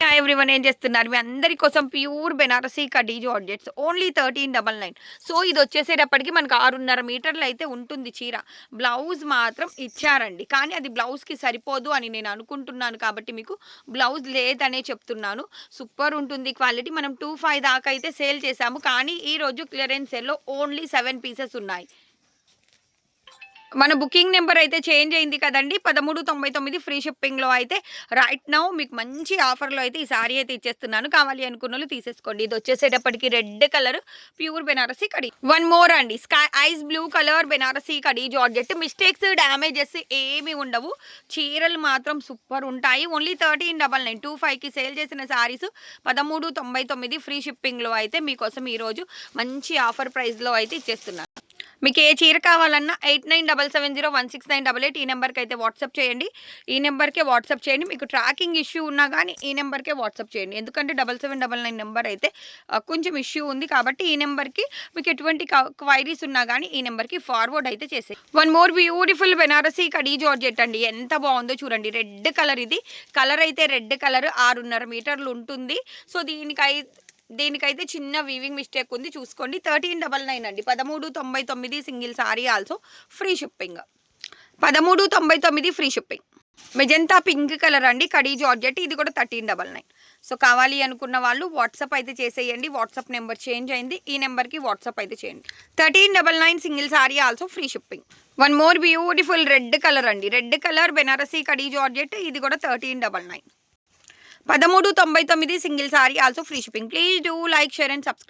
Everyone ఏం చేస్తున్నారు? మీ అందరి కోసం pure Banarasi కడీజో georgettes only thirteen double nine so ఇది వచ్చేసేటప్పటికి మనకు ఆరున్నర మీటర్లు అయితే ఉంటుంది చీర. బ్లౌజ్ మాత్రం ఇచ్చారండి. కానీ అది బ్లౌజ్కి సరిపోదు అని నేను అనుకుంటున్నాను కాబట్టి మీకు బ్లౌజ్ లేదనే చెప్తున్నాను. సూపర్ ఉంటుంది క్వాలిటీ మనం టూ ఫైవ్ దాకా అయితే సేల్ చేసాము కానీ ఈరోజు క్లియరెన్స్ సేల్లో ఓన్లీ సెవెన్ పీసెస్ ఉన్నాయి. మన బుకింగ్ నెంబర్ అయితే చేంజ్ అయింది కదండి. పదమూడు తొంభై తొమ్మిది ఫ్రీ షిప్పింగ్లో అయితే రైట్ నౌ మీకు మంచి ఆఫర్లో అయితే ఈ సారీ అయితే ఇచ్చేస్తున్నాను. కావాలి అనుకున్న వాళ్ళు తీసేసుకోండి. ఇది వచ్చేసేటప్పటికి రెడ్ కలర్ ప్యూర్ బెనారసీ కడి. వన్ మోర్ అండి. Sky ice blue colour Banarasi కడి జార్జెట్. మిస్టేక్స్ డ్యామేజెస్ ఏమి ఉండవు. చీరలు మాత్రం సూపర్ ఉంటాయి. Only thirteen double nine two ఫైవ్కి సేల్ చేసిన శారీస్ పదమూడు తొంభై తొమ్మిది ఫ్రీ షిప్పింగ్లో అయితే మీకోసం ఈరోజు మంచి ఆఫర్ ప్రైస్లో అయితే ఇచ్చేస్తున్నాను. మీకు ఏ చీర కావాలన్నా eight nine double seven zero one six nine double eight ఈ నెంబర్కి అయితే వాట్సాప్ చేయండి. ఈ నెంబర్కే వాట్సాప్ చేయండి. మీకు ట్రాకింగ్ ఇష్యూ ఉన్నా కానీ ఈ నెంబర్కే వాట్సాప్ చేయండి. ఎందుకంటే double seven double nine number అయితే కొంచెం ఇష్యూ ఉంది కాబట్టి ఈ నెంబర్కి మీకు ఎటువంటి క్వైరీస్ ఉన్నా కానీ ఈ నెంబర్కి ఫార్వర్డ్ అయితే చేసే వన్ మోర్ బ్యూటిఫుల్ బెనారసీ కడీ జార్జెట్ అండి. ఎంత బాగుందో చూడండి. రెడ్ కలర్ ఇది. కలర్ అయితే రెడ్ కలర్ ఆరున్నర మీటర్లు ఉంటుంది. సో దీనికై దీనికైతే చిన్న వీవింగ్ మిస్టేక్ ఉంది. చూసుకోండి. థర్టీన్ డబల్ నైన్ అండి. పదమూడు తొంభై తొమ్మిది single sari also free shipping పదమూడు తొంభై తొమ్మిది free shipping magenta pink colour అండి. కడీ జార్జెట్. ఇది కూడా థర్టీన్ డబల్ నైన్ సో కావాలి అనుకున్న వాళ్ళు వాట్సాప్ అయితే చేసేయండి. వాట్సాప్ నెంబర్ చేంజ్ అయింది. ఈ నెంబర్కి వాట్సాప్ అయితే చేయండి. Thirteen double nine single sari also free shipping one more beautiful red colour అండి. రెడ్ కలర్ బెనారసీ కడీ జార్జెట్. ఇది కూడా థర్టీన్ డబల్ నైన్ పదమూడు తొంభై తొమ్మిది single sari also free shipping please do like share and subscribe